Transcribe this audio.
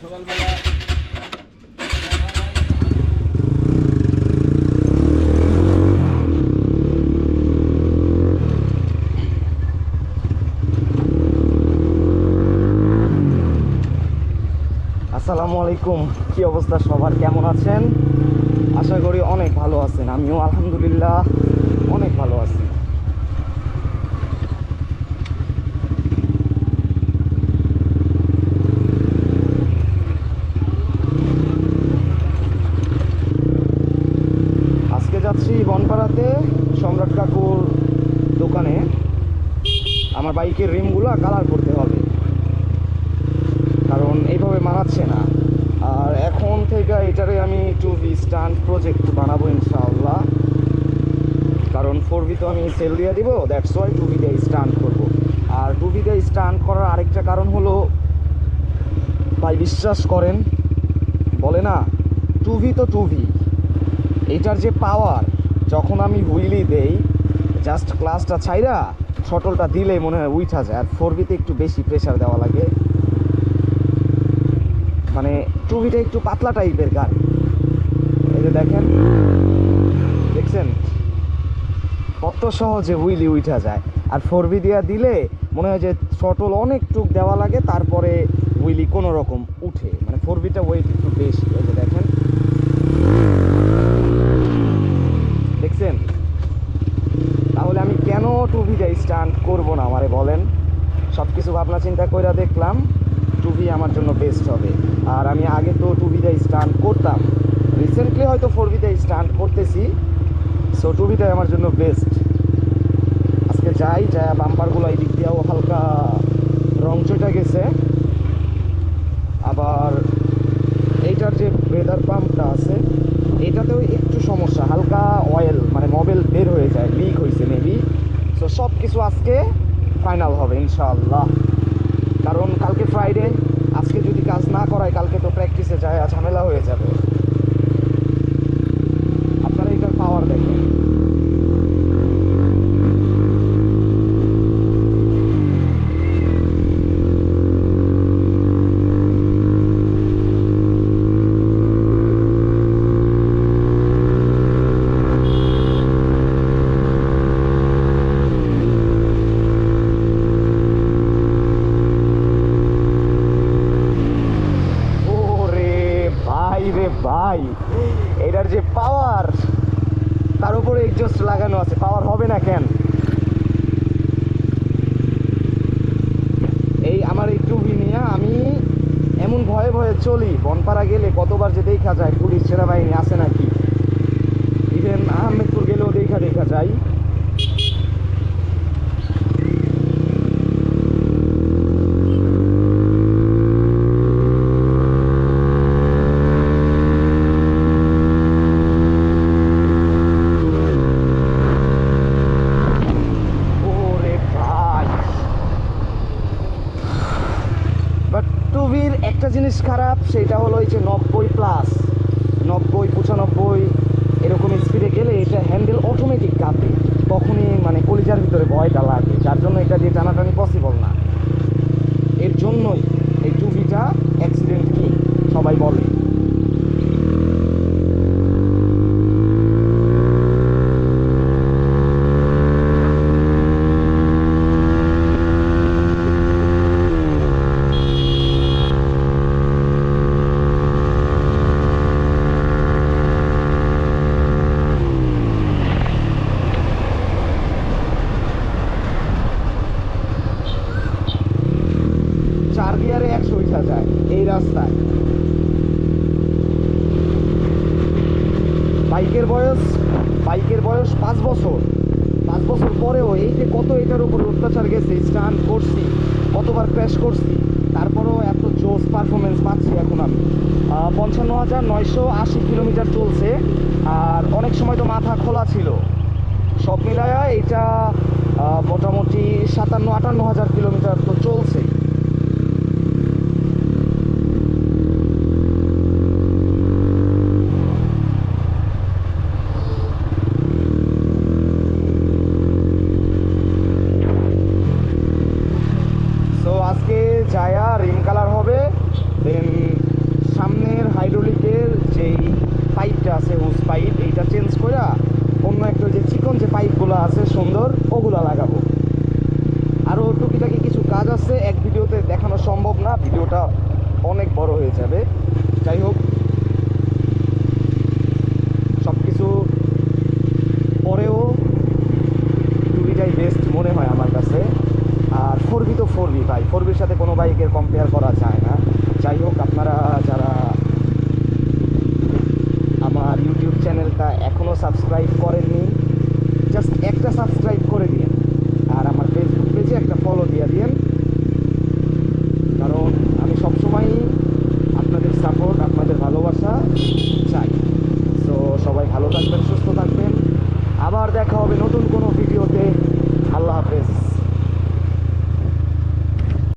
সকালবেলা আসসালামু আলাইকুম। কি অবস্থা সবার? কেমন আছেন? আশা করি অনেক ভালো আছেন। আমিও আলহামদুলিল্লাহ অনেক ভালো আছি আজকে যাচ্ছি বনপাড়াতে সম্রাট কাকুর দোকানে আমার বাইকের রিমগুলো কালার করতে হবে। কারণ এইভাবে মানাচ্ছে না। আর এখন থেকে এটারে আমি টু ভি স্টান্ট প্রজেক্ট বানাবো ইনশাআল্লাহ। কারণ ফোর ভি তো আমি সেল দিয়ে দিব দ্যাটস ওয়াই টু ভি দিয়ে স্টান্ট করব। আর টু ভি দিয়ে স্টান্ট করার আরেকটা কারণ হলো, ভাই বিশ্বাস করেন, বলে না টু ভি তো টু ভি এটার যে পাওয়ার যখন আমি হুইলি দেই জাস্ট ক্লাসটা ছাইরা শটলটা দিলে মনে হয় উইঠা যায়। আর ফোর বিতে একটু বেশি প্রেশার দেওয়া লাগে। মানে টুবিটা একটু পাতলা টাইপের গাড়ি। এই যে দেখেন, দেখছেন? কত সহজে হুইলি উঠা যায়। আর ফোর বি দিয়া দিলে মনে হয় যে শটল অনেক টুক দেওয়া লাগে, তারপরে হুইলি কোনো রকম উঠে। মানে ফোর বিটা ওয়েট একটু বেশি। এই যে দেখেন দেখছেন তাহলে আমি কেন টু স্টান্ট করব না, আমারে বলেন। সব কিছু ভাবনা চিন্তা করে দেখলাম টু ভি আমার জন্য বেস্ট হবে। আর আমি আগে তো টু ভিটা স্টান্ট করতাম। রিসেন্টলি হয়তো ফোর ভিটা স্টান্ট করতেছি সো টু ভিটাই আমার জন্য বেস্ট আজকে যাই যাই বাম্পারগুলো এই দিক দিয়েও হালকা রং চটে গেছে। আবার এইটার যে ব্রেদার পাম্পটা আছে, এটাতেও একটু সমস্যা, হালকা অয়েল মানে মোবিল বের হয়ে যায় লিক হয়েছে মেবি সব কিছু আজকে ফাইনাল হবে ইনশাল্লাহ কারণ কালকে ফ্রাইডে আজকে যদি কাজ না করায় কালকে তো প্র্যাকটিসে যায় ঝামেলা হয়ে যাবে আপনারা এটার পাওয়ার দেখেন ওরে ভাই রে ভাই। এটার যে পাওয়ার তার উপরে এক্সস্ট লাগানো আছে। পাওয়ার হবে না কেন? এই আমার এই টুবি নিয়ে আমি এমন ভয়ে ভয়ে চলি। বনপাড়া গেলে কতবার যে দেখা যায়, পুলিশ, সেনাবাহিনী আছে নাকি? ইভেন আহমেদপুর গেলেও দেখা দেখা যায় ওরে ভাই বাট টুবির একটা জিনিস খারাপ, সেটা হলো এই যে নব্বই প্লাস নব্বই, পঁচানব্বই, এরকম স্পিডে গেলে এটা হ্যান্ডেল অটোমেটিক কাঁপে তখনই মানে কলিজার ভিতরে ভয়টা লাগে, যার জন্য এটা দিয়ে টানাটানি পসিবল না। এর জন্যই এই টুবিটা অ্যাক্সিডেন্ট কি সবাই বলে চার গিয়ারে একশো উঠা যায় এই রাস্তায়। বাইকের বয়স বাইকের বয়স পাঁচ বছর। পাঁচ বছর পরেও এই যে কত এটার উপর অত্যাচার গেছে, স্টান করছি, কতবার ক্র্যাশ করছি, তারপরেও এত জোস পারফরমেন্স পাচ্ছি এখন আমি। পঞ্চান্ন হাজার নয়শো আশি কিলোমিটার চলছে, আর অনেক সময় তো মাথা খোলা ছিল। সব মিলায়া এটা মোটামুটি সাতান্ন আটান্ন হাজার কিলোমিটার তো চলছে। এই পাইপটা আছে উজ পাইপ এইটা চেঞ্জ করে অন্য একটা যে চিকন যে পাইপগুলো আছে সুন্দর, ওগুলা লাগাবো। আরও টুকিটাকি কিছু কাজ আছে, এক ভিডিওতে দেখানো সম্ভব না, ভিডিওটা অনেক বড় হয়ে যাবে। যাই হোক সব কিছু পরেও টুবিটাই বেস্ট মনে হয় আমার কাছে। আর ফোরবি তো ফোরবি ভাই ফোরবির সাথে কোনো বাইকের কম্পেয়ার করা যায় না। যাই হোক, আপনারা যারা এখনও সাবস্ক্রাইব করেননি জাস্ট একটা সাবস্ক্রাইব করে দিন আর আমার ফেসবুক পেজে একটা ফলো দিয়ে দিন কারণ আমি সবসময়ই আপনাদের সাপোর্ট আপনাদের ভালোবাসা চাই। সো সবাই ভালো থাকবেন, সুস্থ থাকবেন। আবার দেখা হবে নতুন